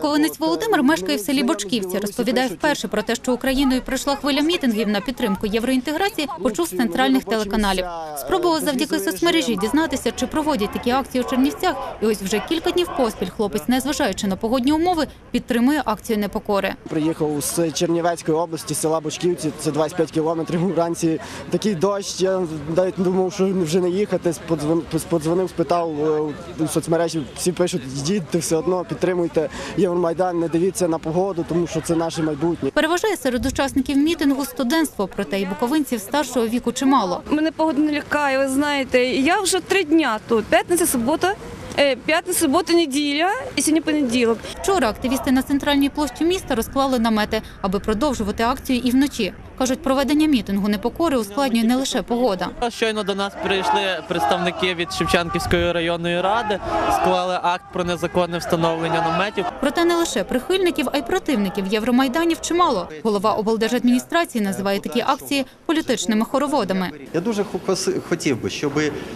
Буковинець Володимир мешкає в селі Бочківці. Розповідає вперше про те, що Україною пройшла хвиля мітингів на підтримку євроінтеграції, почув з центральних телеканалів. Спробував завдяки соцмережі дізнатися, чи проводять такі акції у Чернівцях. І ось вже кілька днів поспіль хлопець, незважаючи на погодні умови, підтримує акцію непокори. Приїхав з Чернівецької області, села Бочківці, це 25 кілометрів вранці. Такий дощ, я навіть думав, що вже не їхати. Сподзвонив, спитав е, у соцмережі, всі пишуть, їдьте все одно, підтримуйте Євромайдан, не дивіться на погоду, тому що це наше майбутнє. Переважає серед учасників мітингу студентство, проте і буковинців старшого віку чимало. Мене погода не лякає, ви знаєте. Я вже три дня тут. П'ятниця, субота, е, п'ятниця, субота, неділя і сьогодні понеділок. Вчора активісти на центральній площі міста розклали намети, аби продовжувати акцію і вночі. Кажуть, проведення мітингу непокори ускладнює не лише погода. Щойно до нас прийшли представники від Шевченківської районної ради, склали акт про незаконне встановлення наметів. Проте не лише прихильників, а й противників Євромайданів чимало. Голова облдержадміністрації називає такі акції політичними хороводами. Я дуже хо- хотів би, щоб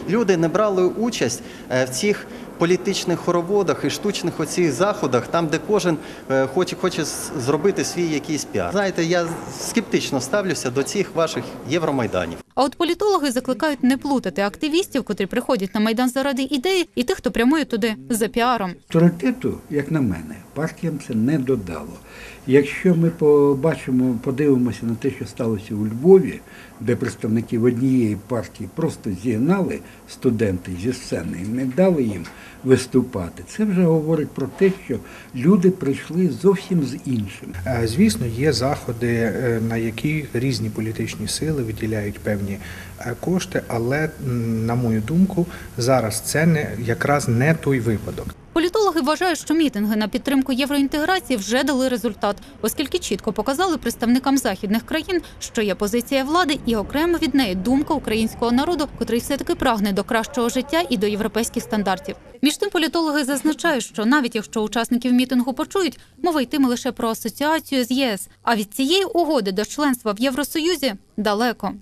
люди не брали участь е, в цих політичних хороводах і штучних оцих заходах, там, де кожен е, хоче, хоче зробити свій якийсь піар. Знаєте, я скептично ставлюся до цих ваших євромайданів. А от політологи закликають не плутати активістів, котрі приходять на майдан заради ідеї, і тих, хто прямує туди за піаром. Авторитету, як на мене, партіям це не додало. Якщо ми побачимо, подивимося на те, що сталося у Львові, де представників однієї партії просто зігнали студенти зі сцени і не дали їм виступати, це вже говорить про те, що люди прийшли зовсім з іншим. Звісно, є заходи, е, на які різні політичні сили виділяють певні е, кошти, але на мою думку, зараз це не якраз не той випадок. Політологи вважають, що мітинги на підтримку євроінтеграції вже дали результат, оскільки чітко показали представникам західних країн, що є позиція влади і окремо від неї думка українського народу, котрий все таки прагне до кращого життя і до європейських стандартів. Між тим політологи зазначають, що навіть якщо учасників мітингу почують, мова йтиме лише про асоціацію з ЄС. А від цієї угоди до членства в Євросоюзі далеко.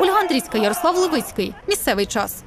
Ольга Андрійська, Ярослав Левицький. Місцевий час.